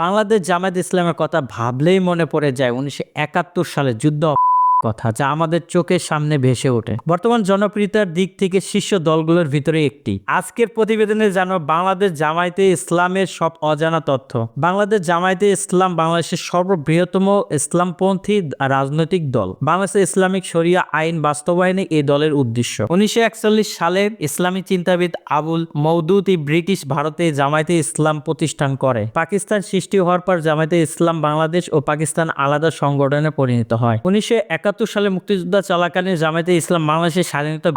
বাংলাদেশ জামায়াত ইসলামের কথা ভাবলেই মনে পড়ে যায় উনিশশো একাত্তর সালে যুদ্ধ কথা যা আমাদের চোখের সামনে ভেসে ওঠে। বর্তমান জনপ্রিয়তার দিক থেকে শীর্ষ দলগুলোর ভিতরে একটি। আজকের প্রতিবেদনে জানো বাংলাদেশ জামায়াতে ইসলামের সব অজানা তথ্য। বাংলাদেশ জামায়াতে ইসলাম বাংলাদেশের সর্ববৃহত্তম ইসলামপন্থী রাজনৈতিক দল। বাংলাদেশের ইসলামিক শরিয়া আইন বাস্তবায়নে এই দলের উদ্দেশ্য। উনিশশো একচল্লিশ সালে ইসলামী চিন্তাবিদ আবুল মৌদুদি ব্রিটিশ ভারতে জামায়াতে ইসলাম প্রতিষ্ঠান করে। পাকিস্তান সৃষ্টি হওয়ার পর জামায়াতে ইসলাম বাংলাদেশ ও পাকিস্তান আলাদা সংগঠনে পরিণত হয়। উনিশশো একাত্তর সালে মুক্তিযোদ্ধা চলাকালীন জামায়াতে ইসলাম বাংলাদেশের স্বাধীনতা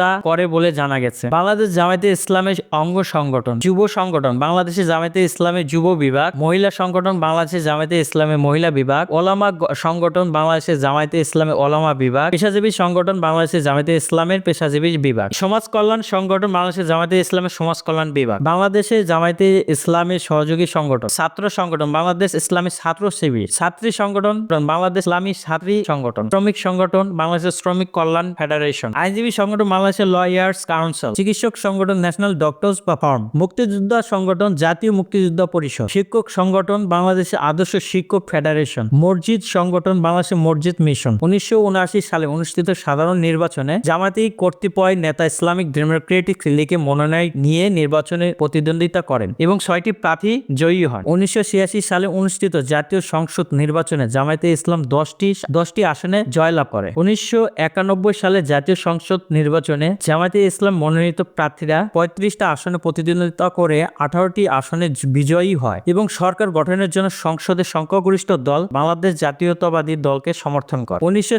তা করে বলে জানা গেছে। বাংলাদেশ জামায়াতে ইসলামের অঙ্গ সংগঠন, যুব সংগঠন, বাংলাদেশের জামায়াতে ইসলামের যুব বিভাগ, মহিলা সংগঠন, বাংলাদেশের জামায়াতে ইসলামের মহিলা বিভাগ, ওলামা সংগঠন, বাংলাদেশের জামায়াতে ইসলামের ওলামা বিভাগ, পেশাজীবী সংগঠন, বাংলাদেশের জামায়াতে ইসলামের পেশাজীবী বিভাগ, সমাজ কল্যাণ সংগঠন, বাংলাদেশের জামায়াতে ইসলামের সমাজ কল্যাণ বিভাগ, বাংলাদেশের জামায়াতে ইসলামের সহযোগী সংগঠন, ছাত্র সংগঠন, বাংলাদেশ ইসলামী ছাত্র শিবির, ছাত্রী সংগঠন, বাংলাদেশ ইসলামী ছাত্রী সংগঠন, শ্রমিক সংগঠন, বাংলাদেশের শ্রমিক কল্যাণ ফেডারেশন, আইনজীবী সংগঠন বাংলাদেশের লয়ার্স কাউন্সিল চিকিৎসক সংগঠন ন্যাশনাল ডক্টরস বা ফার্ম মুক্তিযোদ্ধা সংগঠন জাতীয় মুক্তিযোদ্ধা পরিষদ, শিক্ষক সংগঠন বাংলাদেশের আদর্শ শিক্ষক ফেডারেশন মসজিদ সংগঠন বাংলাদেশের মসজিদ মিশন উনিশশো সালে অনুষ্ঠিত সাধারণ নির্বাচনে জামাতি কর্তৃপয় নেতা ইসলামিক ডেমোক্রেটিক লীগে মনোনয়ন নিয়ে নির্বাচনে প্রতিদ্বন্দ্বিতা করেন এবং ছয়টি প্রার্থী জয়ী হন। উনিশশো ছিয়াশি সালে অনুষ্ঠিত জাতীয় সংসদ নির্বাচনে জামায়াতে ইসলাম দশটি দশটি আসনে জয়লাভ করে। উনিশশো একানব্বই সালে জাতীয় সংসদ নির্বাচনে জামায়াতে ইসলাম মনোনীত প্রার্থীরা পঁয়ত্রিশটা আসনে প্রতিদ্বন্দ্বিতা করে আঠারোটি আসনে বিজয়ী হয় এবং সরকার গঠনের জন্য সংসদের সংখ্যাগরিষ্ঠ দল বাংলাদেশ জাতীয়তাবাদী দলকে সমর্থন করে। উনিশশো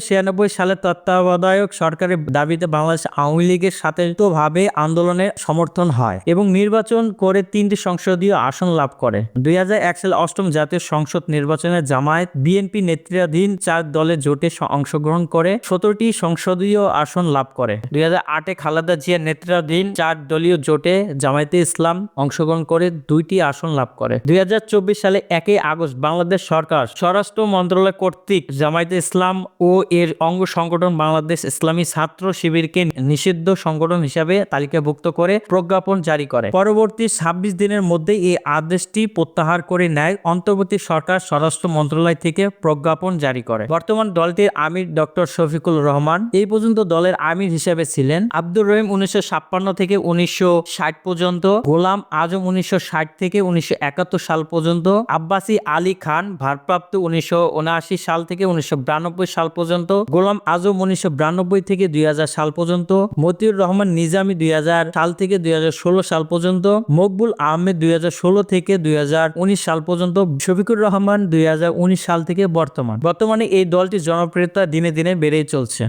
সালে তত্ত্বাবধায়ক সরকারের দাবিতে বাংলাদেশ আওয়ামী লীগের সাথে ভাবে আন্দোলনের সমর্থন হয় এবং নির্বাচন করে তিনটি সংসদীয় আসন লাভ করে। দুই সালে অষ্টম জাতীয় সংসদ নির্বাচনে জামায়াত বিএনপি নেতৃত্বাধীন চার দলে জোটে অংশগ্রহণ করে সতেরোটি সংসদীয় আসন লাভ করে। দুই হাজার আটে খালেদা জিয়ার নেতৃত্বাধীন চার দলীয় জোটে জামায়াতে ইসলাম অংশগ্রহণ করে দুইটি আসন লাভ করে। দুই হাজার চব্বিশ সালে একই আগস্ট বাংলাদেশ সরকার, স্বরাষ্ট্র মন্ত্রণালয় কর্তৃক জামায়াতে ইসলাম ও এর অঙ্গ সংগঠন বাংলাদেশ ইসলামী ছাত্র শিবিরকে নিষিদ্ধ সংগঠন হিসাবে তালিকাভুক্ত করে প্রজ্ঞাপন জারি করে। পরবর্তী ছাব্বিশ দিনের মধ্যে এই আদেশটি প্রত্যাহার করে নেয় অন্তর্বর্তী সরকার, স্বরাষ্ট্র মন্ত্রণালয় থেকে প্রজ্ঞাপন জারি করে। বর্তমান দলটির আমির ডক্টর শফিকুল রহমান এই পর্যন্ত দলের আমির হিসেবে ছিলেন। আব্দুর রহিম উনিশশো ছাপ্পান্ন থেকে উনিশশো ষাট পর্যন্ত, গোলাম আজম উনিশশো ষাট থেকে উনিশশো একাত্তর সাল পর্যন্ত, আব্বাসী আলী খান ভারপ্রাপ্ত উনিশশো উনআশি সাল থেকে উনিশশো বিরানব্বই সাল পর্যন্ত, গোলাম আজম উনিশশো বিরানব্বই থেকে দুই হাজার সাল পর্যন্ত, মতিউর রহমান নিজামী দুই হাজার সাল থেকে দুই হাজার ষোলো সাল পর্যন্ত, মকবুল আহমেদ দুই হাজার ষোলো থেকে দুই হাজার উনিশ সাল পর্যন্ত, শফিকুর রহমান দুই হাজার উনিশ সাল থেকে বর্তমান। বর্তমানে এই দলটির জনপ্রিয়তা দিনে দিনে বেড়েই চলছে।